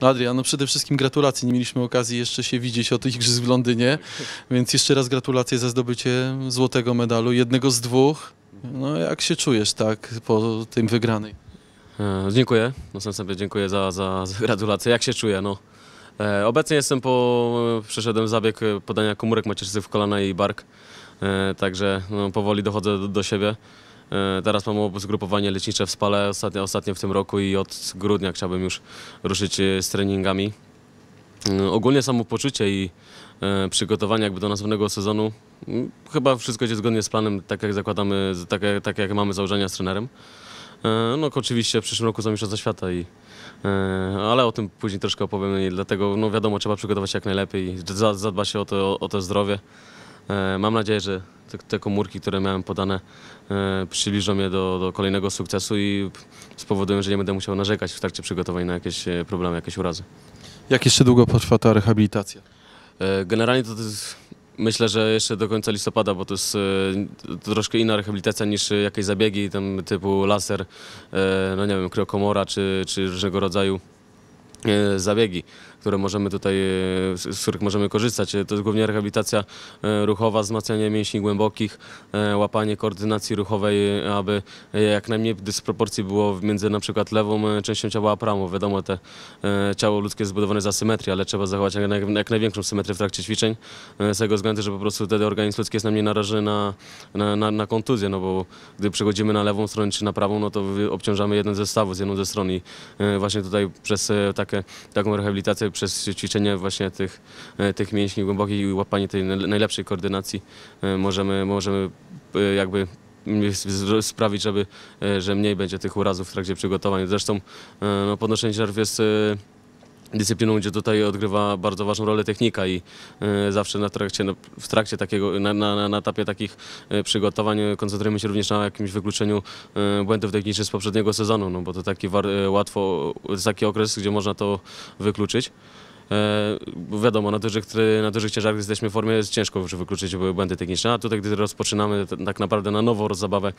No Adrian, no przede wszystkim gratulacje. Nie mieliśmy okazji jeszcze się widzieć od igrzysk w Londynie, więc jeszcze raz gratulacje za zdobycie złotego medalu, jednego z dwóch. No jak się czujesz tak po tym wygranej? E, Dziękuję. Samym sobie dziękuję za, za, gratulacje. Jak się czuję? No. E, obecnie jestem po. Przeszedłem zabieg podania komórek macierzystych w kolana i bark. E, także no, powoli dochodzę do, do siebie. E, teraz mam zgrupowanie lecznicze w Spale ostatnio, ostatnio w tym roku i od grudnia chciałbym już ruszyć e, z treningami. E, Ogólnie samopoczucie i przygotowanie jakby do następnego sezonu. Chyba wszystko idzie zgodnie z planem, tak jak zakładamy, tak, tak jak mamy założenia z trenerem. No oczywiście w przyszłym roku za Mistrzostwa Świata, i, ale o tym później troszkę opowiem i dlatego no wiadomo trzeba przygotować się jak najlepiej i za- zadba się o to, o to zdrowie. E, Mam nadzieję, że te, te komórki, które miałem podane e, przybliżą mnie do, do kolejnego sukcesu i spowodują, że nie będę musiał narzekać w trakcie przygotowań na jakieś e, problemy, jakieś urazy. Jak jeszcze długo potrwa ta rehabilitacja? Generalnie to, to jest, myślę, że jeszcze do końca listopada, bo to jest troszkę inna rehabilitacja niż jakieś zabiegi tam typu laser, no nie wiem, kryokomora czy, czy różnego rodzaju zabiegi, które możemy tutaj, e, z których możemy korzystać. E, To jest głównie rehabilitacja e, ruchowa, wzmacnianie mięśni głębokich, łapanie koordynacji ruchowej, aby jak najmniej dysproporcji było między na przykład lewą częścią ciała a prawą. Wiadomo, te ciało ludzkie jest zbudowane z asymetrii, ale trzeba zachować jak, naj, jak największą symetrię w trakcie ćwiczeń, z tego względu, że po prostu wtedy organizm ludzki jest najmniej narażony na, na, na, na kontuzję, no bo gdy przechodzimy na lewą stronę czy na prawą, no to obciążamy jeden ze stawów z jedną ze stron i właśnie tutaj przez takie, taką rehabilitację, przez ćwiczenie właśnie tych, e, tych mięśni głębokich i łapanie tej naj- najlepszej koordynacji e, możemy, możemy e, jakby sprawić, żeby, że mniej będzie tych urazów w trakcie przygotowań. Zresztą no, podnoszenie ciężarów jest dyscypliną, gdzie tutaj odgrywa bardzo ważną rolę technika i zawsze na trakcie, no, w trakcie takiego, na, na, na etapie takich przygotowań koncentrujemy się również na jakimś wykluczeniu błędów technicznych z poprzedniego sezonu, no bo to taki łatwo, taki okres, gdzie można to wykluczyć. E, bo wiadomo, na dużych, na dużych ciężarach, jesteśmy w formie, jest ciężko już wykluczyć błędy techniczne, a tutaj, gdy rozpoczynamy tak naprawdę na nowo zabawę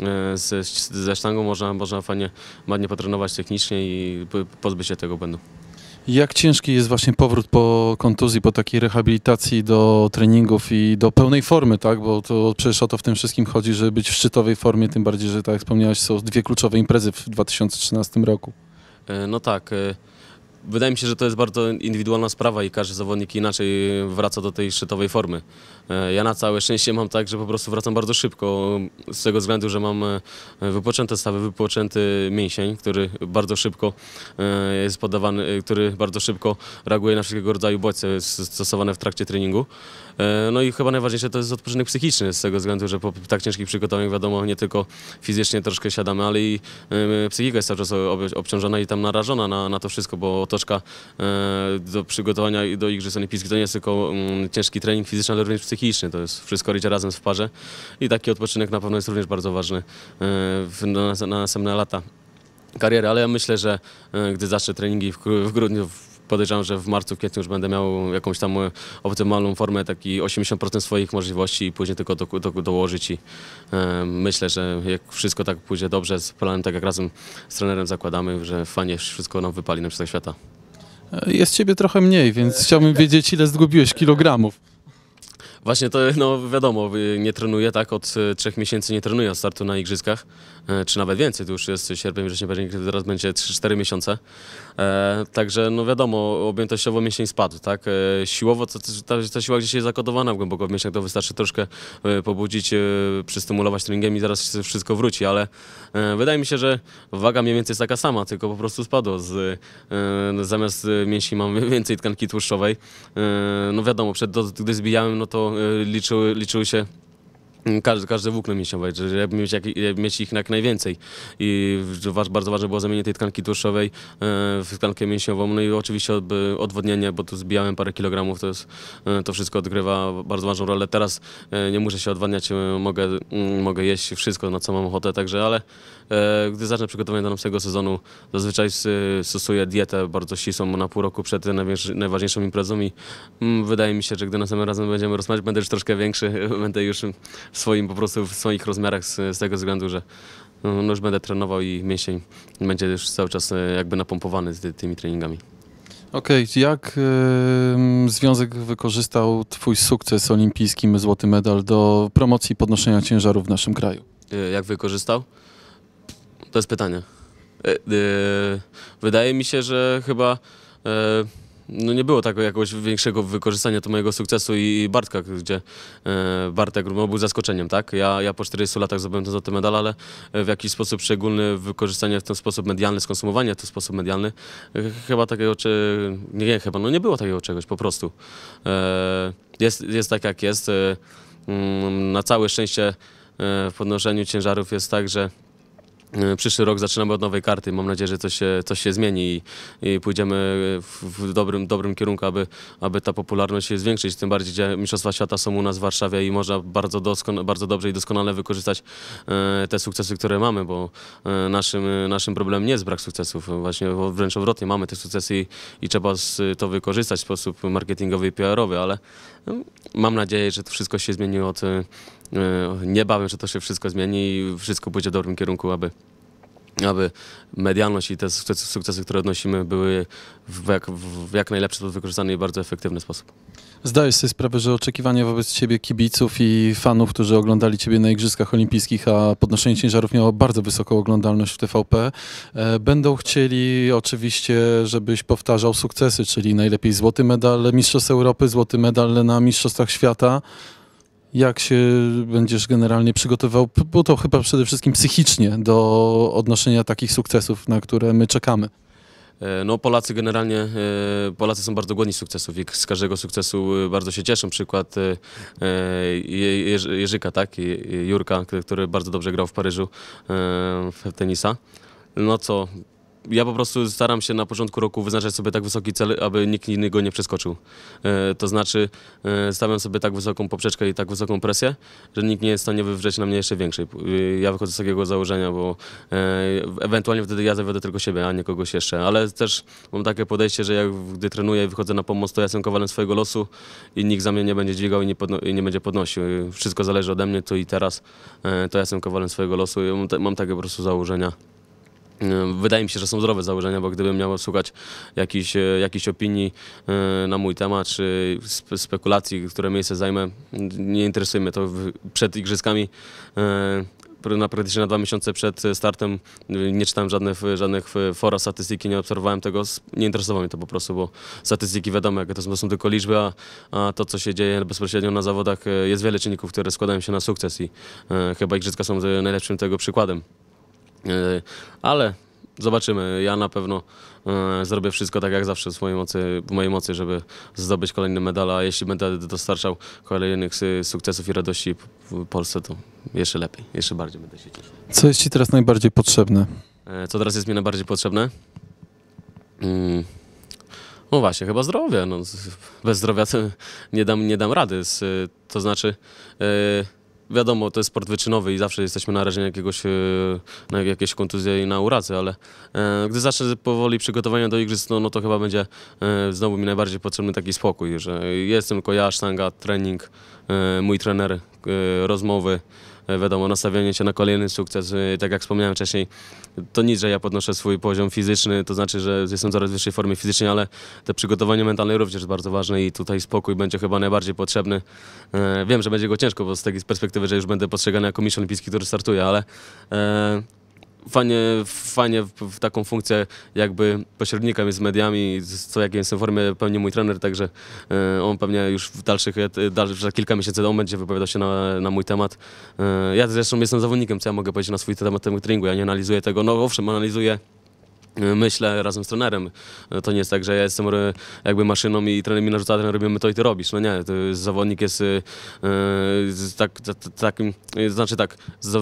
e, ze, ze sztangą, można, można fajnie, ładnie potrenować technicznie i pozbyć się tego błędu. Jak ciężki jest właśnie powrót po kontuzji, po takiej rehabilitacji do treningów i do pełnej formy, tak? Bo to przecież o to w tym wszystkim chodzi, żeby być w szczytowej formie, tym bardziej, że tak jak wspomniałeś, są dwie kluczowe imprezy w 2013 roku. E, No tak. Wydaje mi się, że to jest bardzo indywidualna sprawa i każdy zawodnik inaczej wraca do tej szczytowej formy. E, Ja na całe szczęście mam tak, że po prostu wracam bardzo szybko, z tego względu, że mam e, wypoczęte stawy, wypoczęty mięsień, który bardzo szybko e, jest podawany, który bardzo szybko reaguje na wszelkiego rodzaju bodźce stosowane w trakcie treningu. No i chyba najważniejsze to jest odpoczynek psychiczny, z tego względu, że po tak ciężkich przygotowaniach wiadomo, nie tylko fizycznie troszkę siadamy, ale i psychika jest cały czas ob- obciążona i tam narażona na, na to wszystko, bo otoczka e, do przygotowania i do Igrzysk Olimpijskich. To nie jest tylko mm, ciężki trening fizyczny, ale również psychiczny. To jest wszystko idzie razem w parze. I taki odpoczynek na pewno jest również bardzo ważny e, na, na następne lata kariery, ale ja myślę, że e, gdy zacznę treningi w, gru- w grudniu, podejrzewam, że w marcu, w kwietniu już będę miał jakąś tam e, optymalną formę, taki 80% swoich możliwości i później tylko do, do, dołożyć i e, myślę, że jak wszystko tak pójdzie dobrze z planem, tak jak razem z trenerem zakładamy, że fajnie wszystko nam wypali na wszystkich świata. E, Jest ciebie trochę mniej, więc chciałbym wiedzieć, ile zgubiłeś kilogramów. Właśnie to, no wiadomo, y, nie trenuję, tak, od y, trzech miesięcy nie trenuję od startu na igrzyskach, e, czy nawet więcej, to już jest sierpień, wrzesień, październik, teraz będzie 3-4 miesiące. E, także, no wiadomo, objętościowo mięsień spadł, tak, e, siłowo to, ta, ta siła gdzieś jest zakodowana głęboko w mięśniach, to wystarczy troszkę pobudzić, przystymulować treningiem i zaraz wszystko wróci, ale e, wydaje mi się, że waga mniej więcej jest taka sama, tylko po prostu spadło, z, e, zamiast mięśni mam więcej tkanki tłuszczowej, E, no wiadomo, przed, do, gdy zbijałem, no to liczyły, liczyły się mm, każde, każde włókno mięśniowe, że- żeby mieć, jak, mieć ich jak najwięcej. I bardzo ważne było zamienienie tej tkanki tłuszczowej e, w tkankę mięśniową. No i oczywiście od, odwodnienie, bo tu zbijałem parę kilogramów, to, jest, e, to wszystko odgrywa bardzo ważną rolę. Teraz e, nie muszę się odwadniać, mogę, mm, mogę jeść wszystko, na co mam ochotę, także ale gdy zacznę przygotowanie do następnego sezonu, zazwyczaj stosuję dietę bardzo ścisłą na pół roku przed najważniejszą imprezą i mm, wydaje mi się, że gdy następnym razem będziemy rozmawiać, będę już troszkę większy, będę już w swoim po prostu w swoich rozmiarach z, z tego względu, że no, już będę trenował i mięsień będzie już cały czas e, jakby napompowany z ty, tymi treningami. Okej, jak em, związek wykorzystał Twój sukces olimpijski, złoty medal, do promocji podnoszenia ciężarów w naszym kraju? E, Jak wykorzystał? To jest pytanie. E, Wydaje mi się, że chyba no nie było takiego jakiegoś większego wykorzystania to mojego sukcesu i Bartka, gdzie e, Bartek no, był zaskoczeniem, tak? Ja, ja po 40 latach zdobyłem ten złoty medal, ale w jakiś sposób szczególny wykorzystanie w ten sposób medialny, skonsumowanie w ten sposób medialny, e, chyba takiego, czy nie, nie chyba, no nie było takiego czegoś po prostu. E, Jest, jest tak jak jest. E, mm, Na całe szczęście e, w podnoszeniu ciężarów jest tak, że e, przyszły rok zaczynamy od nowej karty. Mam nadzieję, że coś się, coś się zmieni i, i pójdziemy w, w dobrym, dobrym kierunku, aby, aby ta popularność się zwiększyć. Tym bardziej, że Mistrzostwa Świata są u nas w Warszawie i można bardzo, bardzo dobrze i doskonale wykorzystać e, te sukcesy, które mamy, bo e, naszym, naszym problemem nie jest brak sukcesów. Właśnie wręcz odwrotnie, mamy te sukcesy i, i trzeba to wykorzystać w sposób marketingowy i PR-owy, ale e, mam nadzieję, że to wszystko się zmieni od e, E, Niebawem, że to się wszystko zmieni i wszystko pójdzie w dobrym kierunku, aby, aby medialność i te sukcesy, sukcesy które odnosimy, były w jak, w jak najlepszy sposób wykorzystane i bardzo efektywny sposób. Zdajesz sobie sprawę, że oczekiwania wobec Ciebie kibiców i fanów, którzy oglądali Ciebie na Igrzyskach Olimpijskich, a podnoszenie ciężarów miało bardzo wysoką oglądalność w TVP, e, będą chcieli oczywiście, żebyś powtarzał sukcesy, czyli najlepiej złoty medal Mistrzostw Europy, złoty medal na Mistrzostwach Świata. Jak się będziesz generalnie przygotowywał, P- bo to chyba przede wszystkim psychicznie, do odnoszenia takich sukcesów, na które my czekamy? E, No Polacy generalnie, e, Polacy są bardzo głodni sukcesów i z każdego sukcesu e, bardzo się cieszą. Przykład Je- Jerzy- Jerzyka, tak, Jurka, który bardzo dobrze grał w Paryżu w tenisa. No co, ja po prostu staram się na początku roku wyznaczać sobie tak wysoki cel, aby nikt inny go nie przeskoczył. E, To znaczy e, stawiam sobie tak wysoką poprzeczkę i tak wysoką presję, że nikt nie jest w stanie wywrzeć na mnie jeszcze większej. E, Ja wychodzę z takiego założenia, bo e, ewentualnie wtedy ja zawiodę tylko siebie, a nie kogoś jeszcze. Ale też mam takie podejście, że jak gdy trenuję i wychodzę na pomoc, to ja jestem kowalem swojego losu i nikt za mnie nie będzie dźwigał i nie, i nie będzie podnosił. E, Wszystko zależy ode mnie tu i teraz. To ja jestem kowalem swojego losu i mam, mam takie po prostu założenia. E, Wydaje mi się, że są zdrowe założenia, bo gdybym miał słuchać jakichś, e, jakichś opinii e, na mój temat, czy spe- spekulacji, które miejsce zajmę, nie interesuje mnie to. Przed igrzyskami, na praktycznie na dwa miesiące przed startem nie czytałem żadnych, żadnych fora statystyki, nie obserwowałem tego, nie interesowało mnie to po prostu, bo statystyki wiadomo, jakie to są, to są tylko liczby, a, a to, co się dzieje bezpośrednio na zawodach, jest wiele czynników, które składają się na sukces i e, chyba igrzyska są najlepszym tego przykładem. E, Ale zobaczymy. Ja na pewno e, zrobię wszystko tak jak zawsze w mojej mocy, w mojej mocy żeby zdobyć kolejny medal, a jeśli będę dostarczał kolejnych sukcesów i radości w- Polsce, to jeszcze lepiej, jeszcze bardziej będę się cieszył. Co jest Ci teraz najbardziej potrzebne? E, Co teraz jest mi najbardziej potrzebne? Mm. No właśnie, chyba zdrowie. No, bez zdrowia to nie dam, nie dam rady. To znaczy, e, wiadomo, to jest sport wyczynowy i zawsze jesteśmy narażeni jakiegoś, e, na jakieś kontuzje i na urazy, ale e, gdy zacznę powoli przygotowania do igrzysk, no, no to chyba będzie e, znowu mi najbardziej potrzebny taki spokój, że jestem tylko ja, sztanga, trening, e, mój trener, e, rozmowy, wiadomo, nastawienie się na kolejny sukces. E, Tak jak wspomniałem wcześniej, to nic, że ja podnoszę swój poziom fizyczny, to znaczy, że jestem w coraz wyższej formie fizycznej, ale te przygotowanie mentalne również jest bardzo ważne i tutaj spokój będzie chyba najbardziej potrzebny. E, wiem, że będzie go ciężko, bo z takiej perspektywy, że już będę postrzegany jako mistrz olimpijski, który startuje, ale e, fajnie, fajnie w, w taką funkcję jakby pośrednika między mediami, co jakiej jestem formie pełni mój trener, także e, on pewnie już w dalszych, et- dal, za kilka miesięcy on będzie wypowiadał się na, na mój temat. E, ja zresztą jestem zawodnikiem, co ja mogę powiedzieć na swój temat treningu, ja nie analizuję tego, no owszem, analizuję e, myślę razem z trenerem. To nie jest tak, że ja jestem jakby maszyną i trener mi narzuca, trener robimy to i ty robisz. No nie, zawodnik jest e, z tak, ta- ta- takim, e, znaczy tak,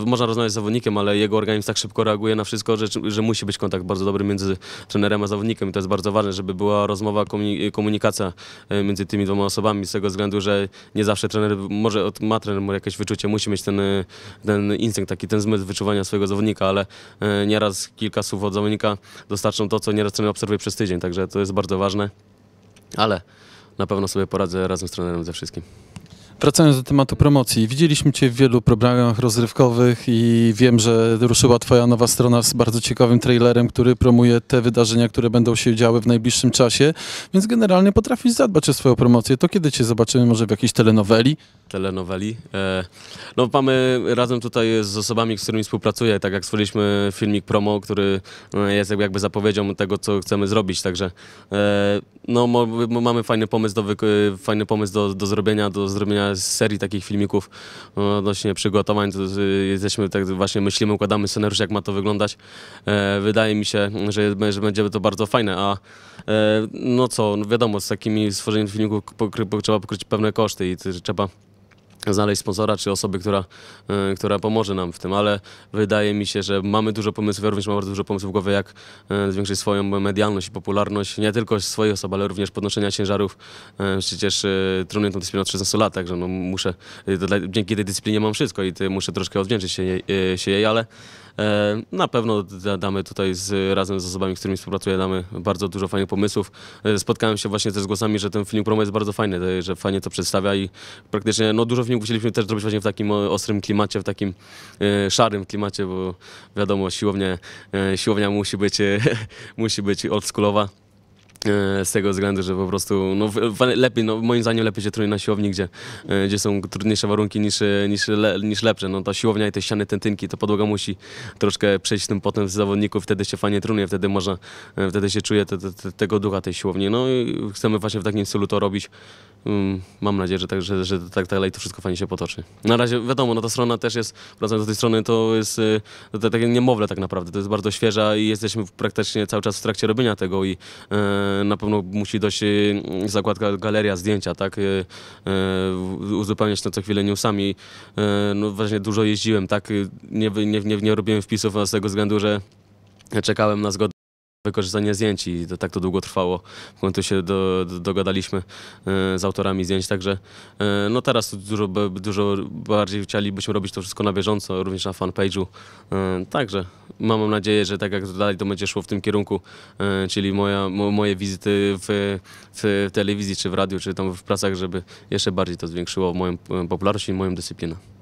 można rozmawiać z zawodnikiem, ale jego organizm tak szybko reaguje na wszystko, że, że musi być kontakt bardzo dobry między trenerem a zawodnikiem i to jest bardzo ważne, żeby była rozmowa, komuni- komunikacja między tymi dwoma osobami z tego względu, że nie zawsze trener może, ma trener jakieś wyczucie, musi mieć ten, ten instynkt, taki ten zmysł wyczuwania swojego zawodnika, ale nieraz kilka słów od zawodnika dostarczą to, co nieraz trener obserwuje przez tydzień, także to jest bardzo ważne, ale na pewno sobie poradzę razem z trenerem ze wszystkim. Wracając do tematu promocji, widzieliśmy Cię w wielu programach rozrywkowych i wiem, że ruszyła Twoja nowa strona z bardzo ciekawym trailerem, który promuje te wydarzenia, które będą się działy w najbliższym czasie, więc generalnie potrafisz zadbać o swoją promocję. To kiedy Cię zobaczymy, może w jakiejś telenoweli? telenoweli. E, No mamy razem tutaj z osobami, z którymi współpracuję, tak jak stworzyliśmy filmik promo, który e, jest jakby- zapowiedzią tego, co chcemy zrobić, także e, no mamy fajny pomysł do, fajny pomysł do, do zrobienia, do zrobienia serii takich filmików no, odnośnie przygotowań, to, jesteśmy tak właśnie myślimy, układamy scenariusz, jak ma to wyglądać. E, Wydaje mi się, że, że będzie to bardzo fajne, a e, no co, no wiadomo, z takimi stworzeniem filmików trzeba pokryć pewne koszty i trzeba znaleźć sponsora czy osoby, która, e, która pomoże nam w tym, ale wydaje mi się, że mamy dużo pomysłów, ja również mam bardzo dużo pomysłów w głowie, jak e, zwiększyć swoją medialność i popularność, nie tylko swojej osoby, ale również podnoszenia ciężarów. E, Przecież trenuję tą dyscyplinę od 16 lat, także no muszę, dzięki tej dyscyplinie mam wszystko i muszę troszkę odwdzięczyć się jej, się jej ale na pewno da- damy tutaj z, razem z osobami, z którymi współpracuję, damy bardzo dużo fajnych pomysłów. E, Spotkałem się właśnie też z głosami, że ten film promo jest bardzo fajny, e, że fajnie to przedstawia i praktycznie no, dużo filmów chcieliśmy też zrobić właśnie w takim ostrym klimacie, w takim e, szarym klimacie, bo wiadomo, siłownia, e, siłownia musi być, e, musi być oldschoolowa. E, Z tego względu, że po prostu no, lepiej, no, moim zdaniem lepiej się trenuje na siłowni, gdzie, e, gdzie są trudniejsze warunki niż, e, niż, le, niż lepsze. No, ta siłownia i te ściany, tętynki, to podłoga musi troszkę przejść tym potem z zawodników, wtedy się fajnie trenuje, wtedy można, wtedy się czuje te, te, te, tego ducha tej siłowni. No i chcemy właśnie w takim stylu to robić. Mm, Mam nadzieję, że tak, że, że tak dalej to wszystko fajnie się potoczy. Na razie wiadomo, no ta strona też jest, wracając do tej strony, to jest to, takie niemowlę tak naprawdę, to jest bardzo świeża i jesteśmy praktycznie cały czas w trakcie robienia tego i na pewno musi dojść e, zakładka galeria zdjęcia, tak, e, e, uzupełniać to co chwilę newsami. No właśnie dużo jeździłem, tak, nie, nie, nie, nie robiłem wpisów z tego względu, że czekałem na zgodę wykorzystanie zdjęć i to, tak to długo trwało. W końcu się do, do, dogadaliśmy e, z autorami zdjęć, także e, no teraz dużo, dużo bardziej chcielibyśmy robić to wszystko na bieżąco, również na fanpage'u. E, Także mam nadzieję, że tak jak dalej to będzie szło w tym kierunku, czyli moja, mo, moje wizyty w, w telewizji, czy w radiu, czy tam w pracach, żeby jeszcze bardziej to zwiększyło moją popularność i moją dyscyplinę.